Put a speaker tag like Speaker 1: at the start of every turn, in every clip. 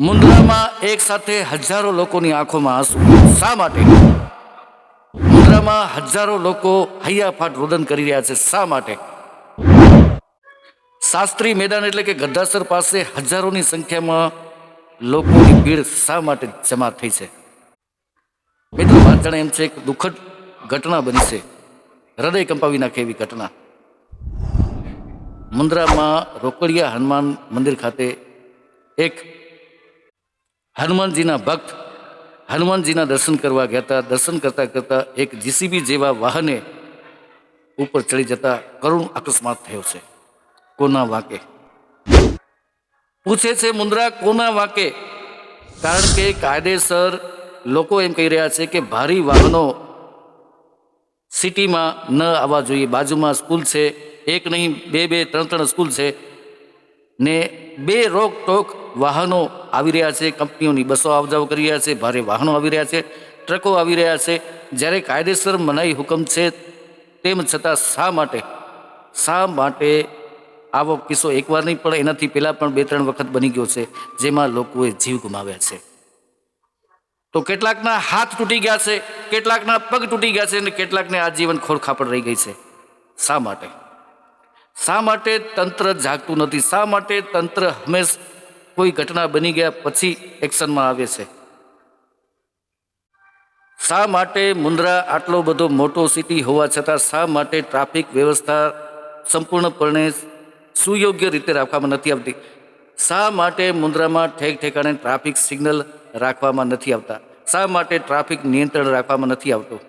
Speaker 1: મુન્દ્રામાં એક સાથે હજારો લોકોની આંખોમાં આંસુ. શા માટે? મુન્દ્રામાં હજારો લોકો હૈયાફાટ રોદન કરી રહ્યા છે. શા માટે? શાસ્ત્રી મેદાન એટલે કે ગદ્દાસર પાસે હજારોની સંખ્યામાં લોકોની ભીડ શા માટે જમા થઈ છે? મિત્રો, વાત જાણે એમ છે એક દુઃખદ ઘટના બની છે. હૃદય કંપાવી નાખે એવી ઘટના. મુન્દ્રામાં રોકડિયા હનુમાન મંદિર ખાતે એક હનુમાનજીના ભક્ત હનુમાનજીના દર્શન કરવા ગયા હતા. દર્શન કરતા કરતાં એક જીસીબી જેવા વાહને ઉપર ચડી જતા કરુણ અકસ્માત થયો છે. કોના વાંકે? પૂછે છે મુંદ્રા કોના વાંકે? કારણ કે કાયદેસર લોકો એમ કહી રહ્યા છે કે ભારી વાહનો સિટીમાં ન આવવા જોઈએ. બાજુમાં સ્કૂલ છે, એક નહીં, બે બે, ત્રણ ત્રણ સ્કૂલ છે ને બે રોકટોક વાહનો આવી રહ્યા છે, કંપનીઓની બસો આવજાવ કરી રહ્યા છે, ભારે વાહનો આવી રહ્યા છે, ટ્રકો આવી રહ્યા છે. જ્યારે કાયદેસર મનાઈ હુકમ છે તેમ છતાં શા માટે શા માટે આવો કિસ્સો એકવાર નહીં, પણ એનાથી પહેલાં પણ બે ત્રણ વખત બની ગયો છે, જેમાં લોકોએ જીવ ગુમાવ્યા છે. તો કેટલાકના હાથ તૂટી ગયા છે, કેટલાકના પગ તૂટી ગયા છે અને કેટલાકને આજીવન ખોરખાપડ રહી ગઈ છે. શા માટે? શા માટે તંત્ર જાગતું નથી? શા માટે તંત્ર હંમેશ કોઈ ઘટના બની ગયા પછી એક્શનમાં આવે છે. શા માટે મુન્દ્રા આટલો બધો મોટો સિટી હોવા છતાં શા માટે ટ્રાફિક વ્યવસ્થા સંપૂર્ણપણે સુયોગ્ય રીતે રાખવામાં નથી આવતી? શા માટે મુન્દ્રામાં ઠેક ઠેકાણે ટ્રાફિક સિગ્નલ રાખવામાં નથી આવતા? શા માટે ટ્રાફિક નિયંત્રણ રાખવામાં નથી આવતું?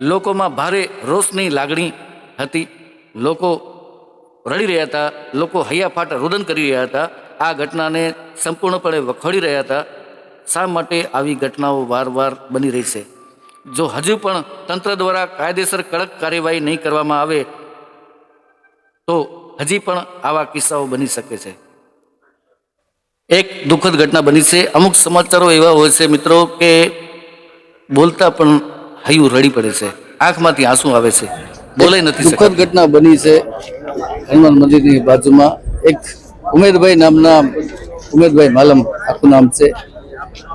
Speaker 1: લોકોમાં ભારે રોષની લાગણી હતી. લોકો રડી રહ્યા હતા, લોકો હૈયાફાટ રુદન કરી રહ્યા હતા, આ ઘટનાને સંપૂર્ણપણે વખોડી રહ્યા હતા. શા માટે આવી ઘટનાઓ વારવાર બની રહી છે? જો હજુ પણ તંત્ર દ્વારા કાયદેસર કડક કાર્યવાહી નહીં કરવામાં આવે, તો હજી પણ આવા કિસ્સાઓ બની શકે છે. એક દુઃખદ ઘટના બની છે. અમુક સમાચારો એવા હોય છે મિત્રો કે બોલતા પણ હૈયું રડી પડે છે. આંખમાંથી આંસુ આવે છે. બોલાઈ નથી
Speaker 2: દુઃખદ ઘટના બની છે હનુમાન મંદિરની બાજુમાં. એક ઉમેદભાઈ નામના ઉમેદભાઈ માલમ આખું નામ છે.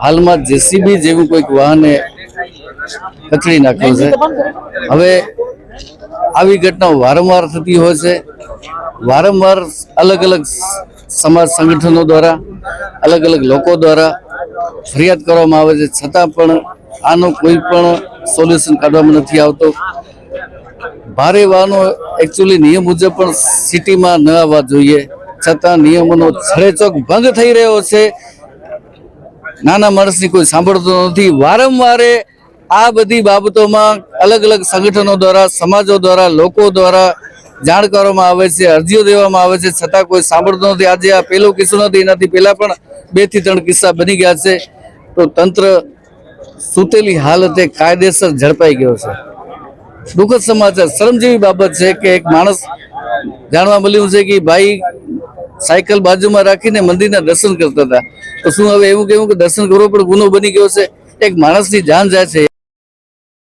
Speaker 2: હાલમાં જેસીબી જેવું કોઈક વાહને કચડી નાખ્યું છે. હવે આવી ઘટનાઓ વારંવાર થતી હોય છે. વારંવાર અલગ અલગ સમાજ સંગઠનો દ્વારા અલગ અલગ લોકો દ્વારા ફરિયાદ કરવામાં આવે છે. છતાં પણ આનો કોઈ પણ સોલ્યુશન કાઢવામાં નથી આવતો. ભારે વાહનો એકચ્યુઅલી નિયમ મુજબ પણ સિટીમાં ન આવવા જોઈએ. છતાં નિયમોનો છડેચોક ભંગ થઈ રહ્યો છે. નાના માણસની કોઈ સાંભળતો નથી. વારંવારે આ બધી બાબતોમાં અલગ અલગ સંગઠનો દ્વારા, સમાજો દ્વારા, લોકો દ્વારા જાણ કરવામાં આવે છે, અરજીઓ દેવામાં આવે છે. છતાં કોઈ સાંભળતો નથી. આજે આ પહેલો કિસ્સો નથી, એનાથી પહેલાં પણ બેથી ત્રણ કિસ્સા બની ગયા છે. તો તંત્ર સૂતેલી હાલતે કાયદેસર ઝડપાઈ ગયો છે. દુઃખદ સમાચાર. શરમજીવી બાબત છે કે એક માણસ જાણવા મળ્યું છે કે ભાઈ સાયકલ બાજુમાં રાખીને મંદિરના દર્શન કરતા હતા. તો શું હવે એવું કેવું કે દર્શન કરવો પણ ગુનો બની ગયો છે? એક માણસની જાન જાય છે.